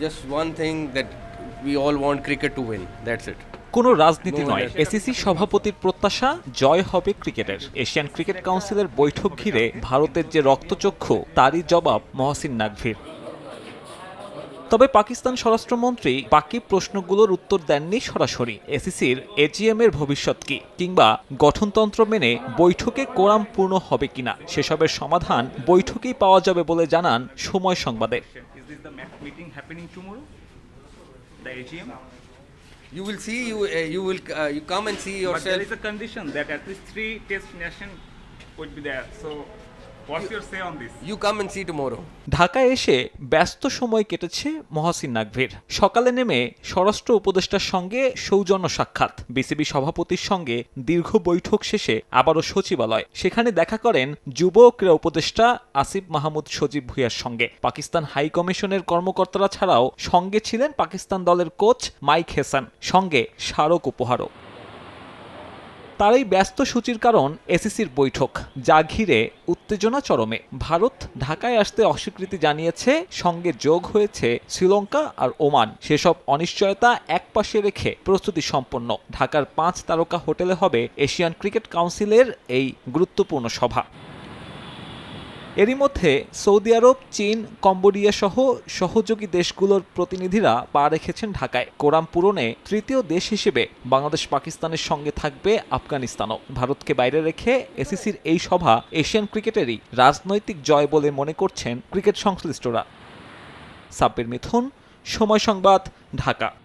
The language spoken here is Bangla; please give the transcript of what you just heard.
Just one thing that we all want cricket to win. That's it. কোনো রাজনীতি নয়। এসিসি সভাপতির প্রত্যাশা জয় হবে ক্রিকেটের। এশিয়ান ক্রিকেট কাউন্সিলের বৈঠক ঘিরে ভারতের যে রক্তচক্ষু তারই জবাব মহসিন নাকভির। তবে পাকিস্তান স্বরাষ্ট্রমন্ত্রী বাকি প্রশ্নগুলোর উত্তর দেননি সরাসরি। এসিসির এজিএম এর ভবিষ্যৎ কি কিংবা গঠনতন্ত্র মেনে বৈঠকে কোরাম পূর্ণ হবে কিনা সেসবের সমাধান বৈঠকেই পাওয়া যাবে বলে জানান সময় সংবাদে। Is the ma- meeting happening tomorrow? The AGM? You will see. You uh, you will uh, you come and see yourself. But there is a condition that at least three test nation would be there. So what's your say on this? You come and see tomorrow. ঢাকায় এসে ব্যস্ত সময় কেটেছে মহাসিন নাকভির। সকালে নেমে স্বরাষ্ট্র উপদেষ্টার সঙ্গে সৌজন্য সাক্ষাৎ। বিসিবি সভাপতির সঙ্গে দীর্ঘ বৈঠক শেষে আবারও সচিবালয়। সেখানে দেখা করেন যুব ক্রীড়া উপদেষ্টা আসিফ মাহমুদ সজীব ভুইয়ার সঙ্গে। পাকিস্তান হাই কমিশনের কর্মকর্তারা ছাড়াও সঙ্গে ছিলেন পাকিস্তান দলের কোচ মাইক হেসান। সঙ্গে স্মারক উপহারও। তার এই ব্যস্ত সূচির কারণ এসিসির বৈঠক, যা ঘিরে উত্তেজনা চরমে। ভারত ঢাকায় আসতে অস্বীকৃতি জানিয়েছে, সঙ্গে যোগ হয়েছে শ্রীলঙ্কা আর ওমান। সেসব অনিশ্চয়তা এক পাশে রেখে প্রস্তুতি সম্পন্ন। ঢাকার পাঁচ তারকা হোটেলে হবে এশিয়ান ক্রিকেট কাউন্সিলের এই গুরুত্বপূর্ণ সভা। এরই মধ্যে সৌদি আরব, চীন, কম্বোডিয়া সহ সহযোগী দেশগুলোর প্রতিনিধিরা পা রেখেছেন ঢাকায়। কোরাম পূরণে তৃতীয় দেশ হিসেবে বাংলাদেশ পাকিস্তানের সঙ্গে থাকবে আফগানিস্তানও। ভারতকে বাইরে রেখে এসিসির এই সভা এশিয়ান ক্রিকেটেরই রাজনৈতিক জয় বলে মনে করছেন ক্রিকেট সংশ্লিষ্টরা। সাব্বির মিথুন, সময় সংবাদ, ঢাকা।